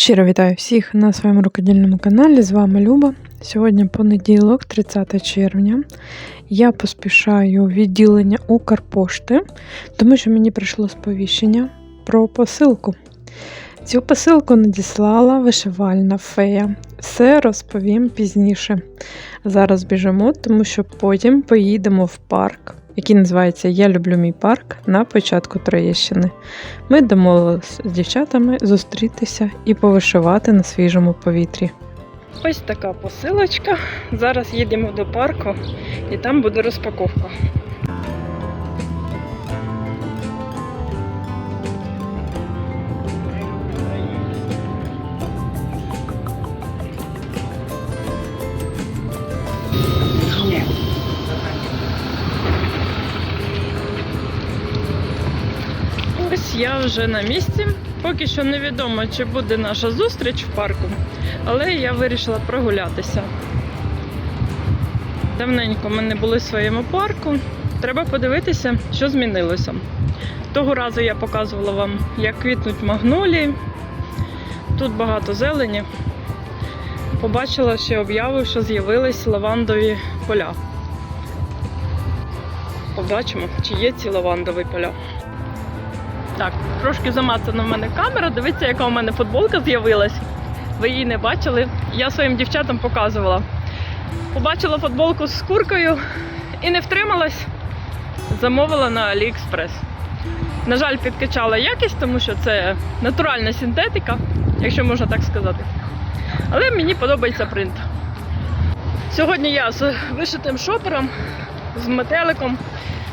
Щиро вітаю всіх на своєму рукодільному каналі. З вами Люба. Сьогодні понеділок, 30 червня. Я поспішаю відділення Укрпошти, тому що мені прийшло сповіщення про посилку. Цю посилку надіслала вишивальна фея. Все розповім пізніше. Зараз біжимо, тому що потім поїдемо в парк, який називається Я люблю мій парк на початку Троєщини. Ми домовилися з дівчатами зустрітися і повишивати на свіжому повітрі. Ось така посилочка. Зараз їдемо до парку і там буде розпаковка. Я вже на місці. Поки що невідомо, чи буде наша зустріч в парку, але я вирішила прогулятися. Давненько ми не були в своєму парку. Треба подивитися, що змінилося. Того разу я показувала вам, як квітнуть магнолії. Тут багато зелені. Побачила ще об'яву, що з'явились лавандові поля. Побачимо, чи є ці лавандові поля. Так, трошки замацана в мене камера. Дивіться, яка у мене футболка з'явилась. Ви її не бачили. Я своїм дівчатам показувала. Побачила футболку з куркою і не втрималась. Замовила на AliExpress. На жаль, підкачала якість, тому що це натуральна синтетика, якщо можна так сказати. Але мені подобається принт. Сьогодні я з вишитим шопером, з метеликом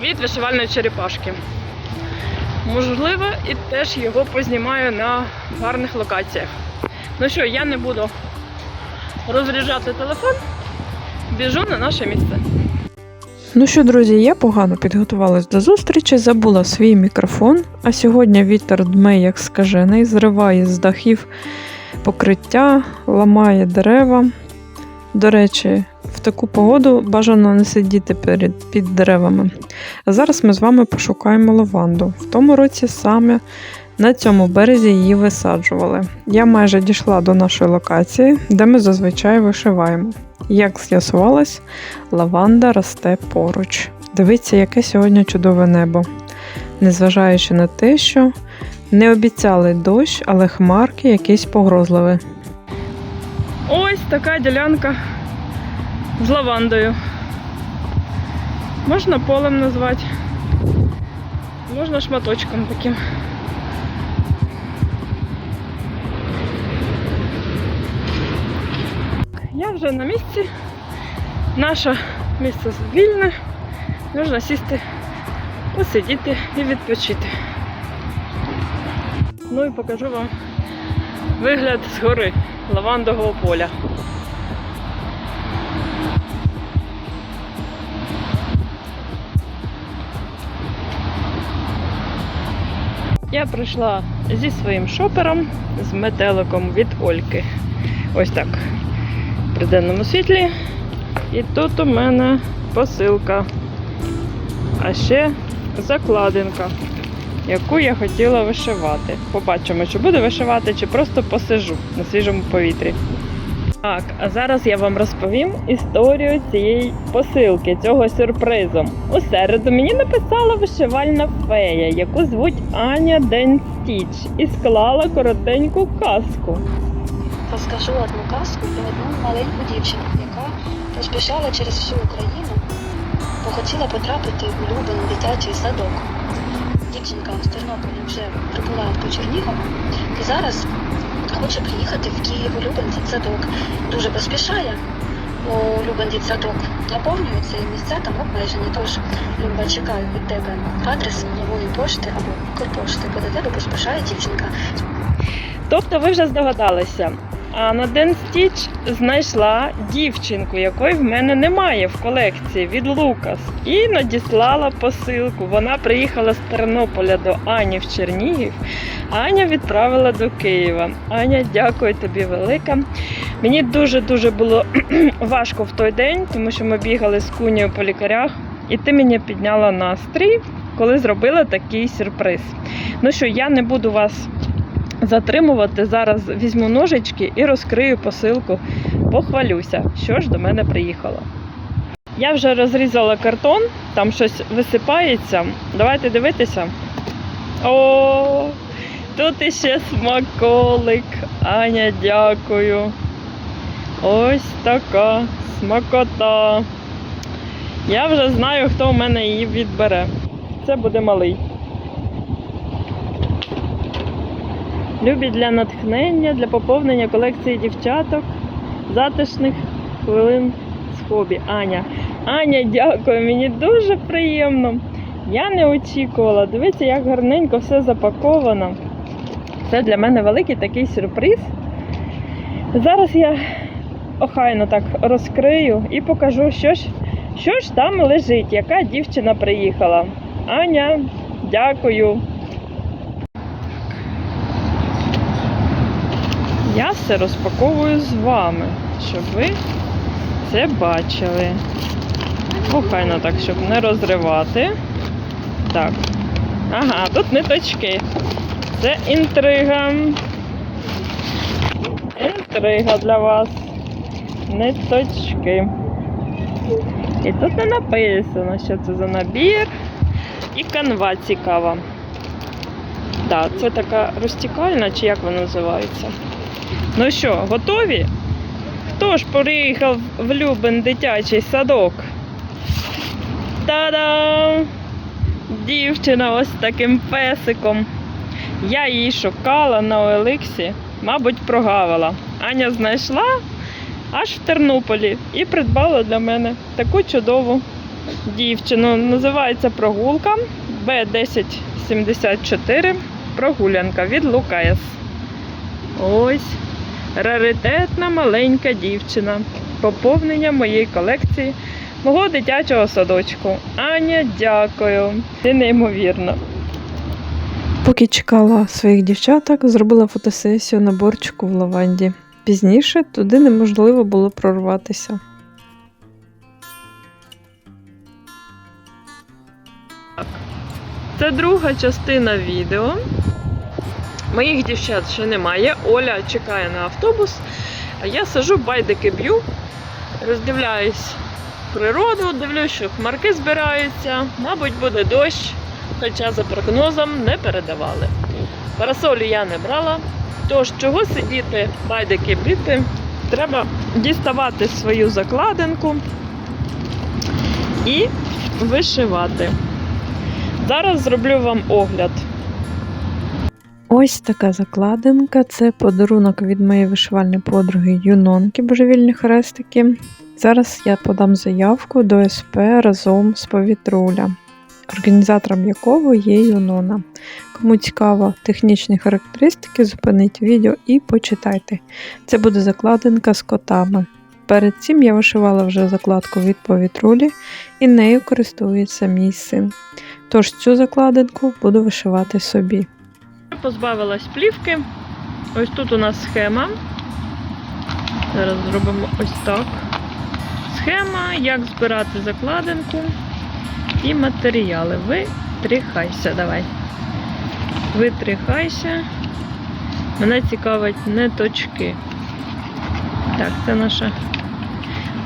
від вишивальної черепашки. Можливо, і теж його познімаю на гарних локаціях. Ну що, я не буду розряджати телефон, біжу на наше місце. Ну що, друзі, я погано підготувалась до зустрічі, забула свій мікрофон, а сьогодні вітер дме, як скажений, зриває з дахів покриття, ламає дерева. До речі, в таку погоду бажано не сидіти перед, під деревами. А зараз ми з вами пошукаємо лаванду. В тому році саме на цьому березі її висаджували. Я майже дійшла до нашої локації, де ми зазвичай вишиваємо. Як з'ясувалось, лаванда росте поруч. Дивіться, яке сьогодні чудове небо. Незважаючи на те, що не обіцяли дощ, але хмарки якісь погрозливі. Ось така ділянка з лавандою. Можна полем назвати, можна шматочком таким. Я вже на місці. Наше місце вільне. Можна сісти, посидіти і відпочити. Ну і покажу вам вигляд згори лавандового поля. Я прийшла зі своїм шопером, з метеликом від Ольки. Ось так. При денному світлі. І тут у мене посилка. А ще закладинка, яку я хотіла вишивати. Побачимо, чи буду вишивати, чи просто посижу на свіжому повітрі. Так, а зараз я вам розповім історію цієї посилки, цього сюрпризу. У середу мені написала вишивальна фея, яку звуть Аня День Стіч, і склала коротеньку казку. Розкажу одну казку про одну маленьку дівчинку, яка поспішала через всю Україну, бо хотіла потрапити в улюблений дитячий садок. Дівчинка з Тернополя вже прибула до Чернігова і зараз хоче приїхати в Київ улюблений дитсадок. Дуже поспішає, бо улюблений дитсадок наповнюється і місця там обмежені. Тож Люба чекаю від тебе адрес нової пошти або Укрпошти, бо до тебе поспішає дівчинка. Тобто ви вже здогадалися. А на Ден Стіч знайшла дівчинку, якої в мене немає в колекції від Лукас, і надіслала посилку. Вона приїхала з Тернополя до Ані в Чернігів. Аня відправила до Києва. Аня, дякую тобі велика. Мені дуже-дуже було важко в той день, тому що ми бігали з кунею по лікарях, і ти мені підняла настрій, коли зробила такий сюрприз. Ну що, я не буду вас затримувати. Зараз візьму ножички і розкрию посилку. Похвалюся, що ж до мене приїхало. Я вже розрізала картон, там щось висипається. Давайте дивитися. О, тут іще смаколик. Аня, дякую. Ось така смакота. Я вже знаю, хто в мене її відбере. Це буде малий. Любі для натхнення, для поповнення колекції дівчаток, затишних хвилин з хобі. Аня. Аня, дякую, мені дуже приємно. Я не очікувала. Дивіться, як гарненько все запаковано. Це для мене великий такий сюрприз. Зараз я охайно так розкрию і покажу, що ж, що ж там лежить, яка дівчина приїхала. Аня, дякую. Я все розпаковую з вами, щоб ви це бачили. Охайно так, щоб не розривати. Так. Ага, тут ниточки. Це інтрига. Інтрига для вас. Ниточки. І тут не написано, що це за набір. І канва цікава. Так, це така розтікальна, чи як вона називається. Ну що, готові? Хто ж приїхав в Любен дитячий садок? Та-дам! Дівчина ось таким песиком. Я її шукала на Олексі, мабуть, прогавила. Аня знайшла аж в Тернополі і придбала для мене таку чудову дівчину. Називається прогулка Б1074. Прогулянка від Лукаєс. Ось раритетна маленька дівчина. Поповнення моєї колекції мого дитячого садочку. Аня, дякую. Ти неймовірна. Поки чекала своїх дівчаток, зробила фотосесію на борчику в лаванді. Пізніше туди неможливо було прорватися. Це друга частина відео. Моїх дівчат ще немає. Оля чекає на автобус, а я сижу, байдики б'ю, роздивляюсь природу, дивлюсь, що хмарки збираються, мабуть, буде дощ, хоча за прогнозом не передавали. Парасолю я не брала, тож чого сидіти, байдики бити, треба діставати свою закладинку і вишивати. Зараз зроблю вам огляд. Ось така закладинка це подарунок від моєї вишивальної подруги Юнонки Божевільні хрестики. Зараз я подам заявку до СП разом з повітруля, організатором якого є Юнона. Кому цікаво технічні характеристики, зупиніть відео і почитайте. Це буде закладинка з котами. Перед цим я вишивала вже закладку від повітрулі і нею користується мій син. Тож цю закладинку буду вишивати собі. Позбавилась плівки. Ось тут у нас схема. Зараз зробимо ось так. Схема, як збирати закладинку і матеріали. Витріхайся, давай. Витріхайся. Мене цікавить не точки. Так, це наша.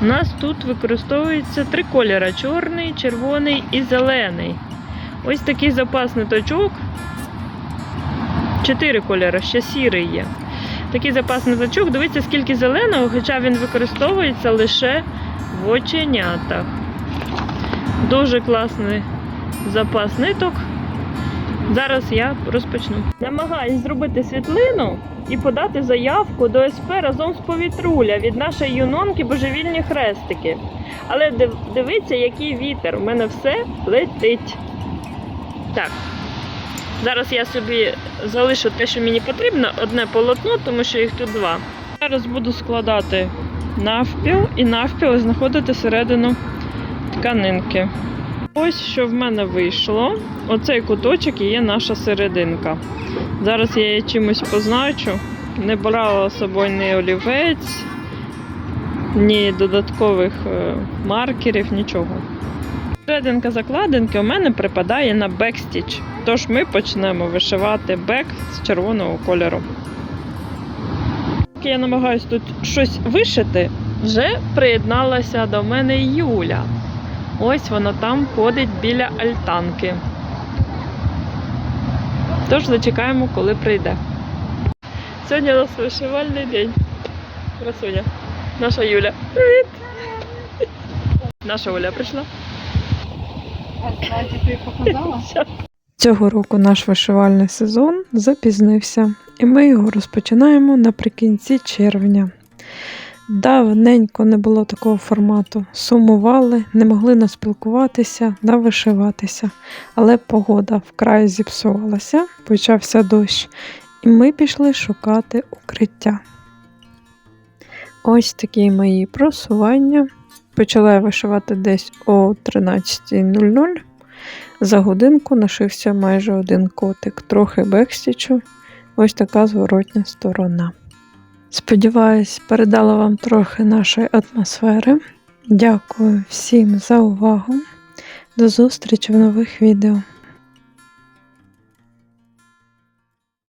У нас тут використовується три кольори: чорний, червоний і зелений. Ось такий запас ниточок. Чотири кольори, ще сірий є. Такий запас ниточок. Дивіться, скільки зеленого, хоча він використовується лише в оченятах. Дуже класний запас ниток. Зараз я розпочну. Намагаюсь зробити світлину і подати заявку до СП разом з повітруля від нашої юнонки божевільні хрестики. Але див- дивіться, який вітер. У мене все летить. Так. Зараз я собі залишу те, що мені потрібно, одне полотно, тому що їх тут два. Зараз буду складати навпіл і навпіл знаходити середину тканинки. Ось що в мене вийшло. Оцей куточок і є наша серединка. Зараз я її чимось позначу. Не брала з собою ні олівець, ні додаткових е, маркерів, нічого. Серединка закладинки у мене припадає на бекстіч, тож ми почнемо вишивати бек з червоного кольору. Я намагаюся тут щось вишити, вже приєдналася до мене Юля. Ось вона там ходить біля альтанки. Тож зачекаємо, коли прийде. Сьогодні у нас вишивальний день. Красуня. Наша Юля. Привіт! Наша Оля прийшла. Цього року наш вишивальний сезон запізнився, і ми його розпочинаємо наприкінці червня. Давненько не було такого формату. Сумували, не могли наспілкуватися, навишиватися. Але погода вкрай зіпсувалася, почався дощ, і ми пішли шукати укриття. Ось такі мої просування. Почала я вишивати десь о 13.00. За годинку нашився майже один котик, трохи бекстічу. Ось така зворотня сторона. Сподіваюсь, передала вам трохи нашої атмосфери. Дякую всім за увагу. До зустрічі в нових відео.